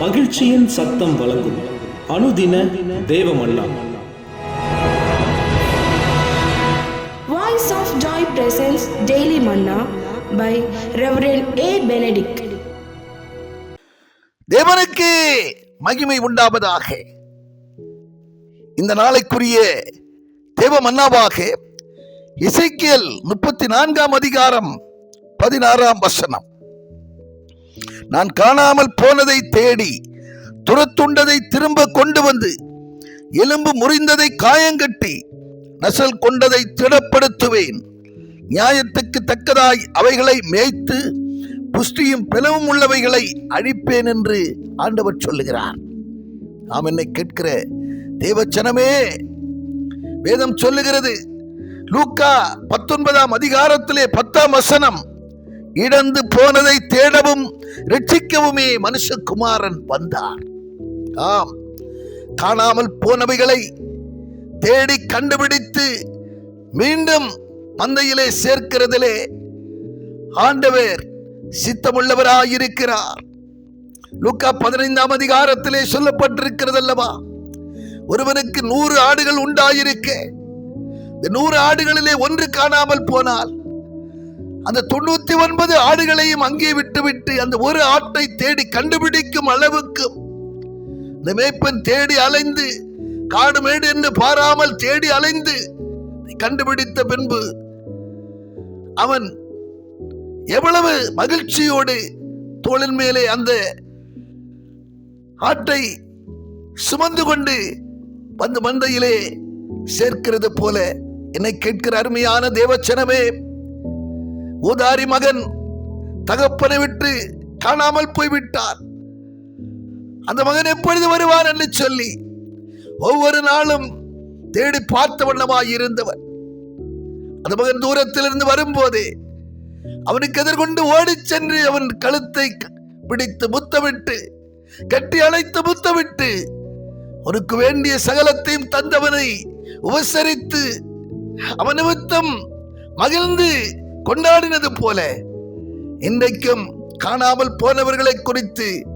மகிழ்ச்சியின் சத்தம் வழங்கும் அனுதின தேவமல்லா Voice of Joy presents Daily Manna by Reverend A. Benedict. தேவனுக்கு மகிமை உண்டாவதாக இந்த நாளைக்குரிய தேவ மன்னாவாக இசைக்கியல் முப்பத்தி நான்காம் அதிகாரம் பதினாறாம் வசனம் நான் காணாமல் போனதை தேடி துரத்துண்டதை திரும்ப கொண்டு வந்து எலும்பு முறிந்ததை காயங்கட்டி நசல் கொண்டதை திடப்படுத்துவேன். நியாயத்துக்கு தக்கதாய் அவைகளை மேய்த்து புஷ்டியும் பிளவும் உள்ளவைகளை அழிப்பேன் என்று ஆண்டவர் சொல்லுகிறார். நாம் என்னை கேட்கிற தேவச்சனமே வேதம் சொல்லுகிறது லூக்கா பத்தொன்பதாம் அதிகாரத்திலே பத்தாம் வசனம் இடந்து போனதை தேடவும் ரட்சிக்கவுமே மனுஷகுமாரன் வந்தார். ஆம் காணாமல் போனவைகளை தேடி கண்டுபிடித்து மீண்டும் மந்தையிலே சேர்க்கிறதிலே ஆண்டவர் சித்தமுள்ளவராயிருக்கிறார். லூக்கா பதினைந்தாம் அதிகாரத்திலே சொல்லப்பட்டிருக்கிறது அல்லவா ஒருவனுக்கு நூறு ஆடுகள் உண்டாயிருக்க இந்த நூறு ஆடுகளிலே ஒன்று காணாமல் போனால் அந்த தொண்ணூத்தி ஒன்பது ஆடுகளையும் அங்கே விட்டுவிட்டு அந்த ஒரு ஆட்டை தேடி கண்டுபிடிக்கும் அளவுக்கு இந்த மேய்ப்பன் தேடி அலைந்து காடு மேடு என்று பாராமல் தேடி அலைந்து கண்டுபிடித்த பின்பு அவன் எவ்வளவு மகிழ்ச்சியோடு தோளின் மேலே அந்த ஆட்டை சுமந்து கொண்டு வந்து மந்தையிலே சேர்க்கிறது போல என்னை கேட்கிற அருமையான தேவச்சனமே. ஊதாரி மகன் தகப்பனை விட்டு காணாமல் போய்விட்டார். அந்த மகன் எப்பொழுது வருவார் என்று சொல்லி ஒவ்வொரு நாளும் தேடி பார்த்த வண்ணமாய் இருந்தவர் அந்த மகன் தூரத்திலிருந்து வரும்போதே அவனுக்கு எதிர்கொண்டு ஓடி சென்று அவன் கழுத்தை பிடித்து முத்தமிட்டு கட்டி அழைத்து முத்தமிட்டு உனக்கு வேண்டிய சகலத்தையும் தந்தவனை உபசரித்து அவன் நிமித்தம் மகிழ்ந்து கொண்டாடினது போல இன்றைக்கும் காணாமல் போனவர்களை குறித்து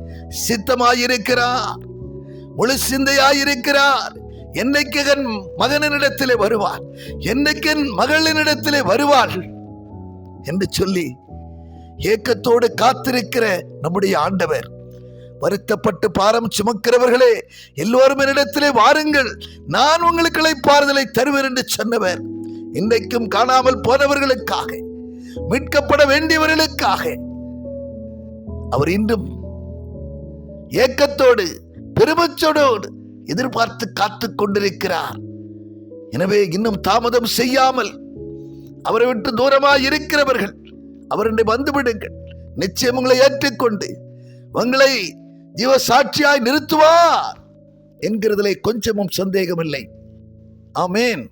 சித்தமாயிருக்கிறார். முழு சிந்தையாயிருக்கிறார். என்னைக்கு என் மகனிடத்திலே வருவார்? என்னைக்கு என் மகளினிடத்திலே வருவாள் என்று சொல்லி ஏக்கத்தோடு காத்திருக்கிற நம்முடைய ஆண்டவர் வருத்தப்பட்டு பாரம் சுமக்கிறவர்களே எல்லோரும் என்னிடத்திலே வாருங்கள். நான் உங்களுக்கு பாருதலை தருவேன் என்று சொன்னவர் இன்றைக்கும் காணாமல் போனவர்களுக்காக. மீட்கப்பட வேண்டியவர்களுக்காக. அவர் இன்றும் ஏக்கத்தோடு பெருமச்சோடோடு எதிர்பார்த்து காத்துக் கொண்டிருக்கிறார். எனவே இன்னும் தாமதம் செய்யாமல் அவரை விட்டு தூரமாக இருக்கிறவர்கள் அவருடைய வந்துவிடுங்கள். நிச்சயம் உங்களை ஏற்றுக்கொண்டு உங்களை ஜீவ சாட்சியாய் நிறுத்துவார் என்கிறதிலே கொஞ்சமும் சந்தேகமில்லை. ஆமேன்.